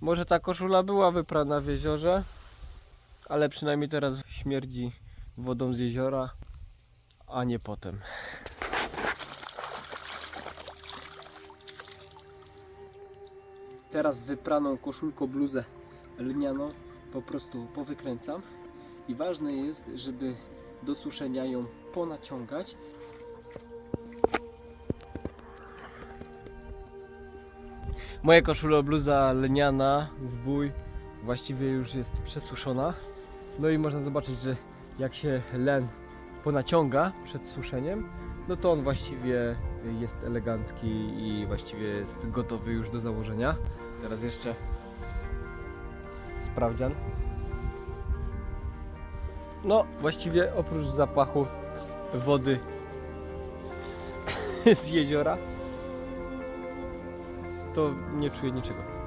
Może ta koszula była wyprana w jeziorze, ale przynajmniej teraz śmierdzi wodą z jeziora, a nie potem. Teraz wypraną koszulką bluzę lnianą po prostu powykręcam i ważne jest, żeby do suszenia ją ponaciągać. Moja koszula bluza lniana, zbój, właściwie już jest przesuszona. No i można zobaczyć, że jak się len ponaciąga przed suszeniem, no to on właściwie jest elegancki i właściwie jest gotowy już do założenia. Teraz jeszcze sprawdzian. No, właściwie oprócz zapachu wody z jeziora, to nie czuję niczego.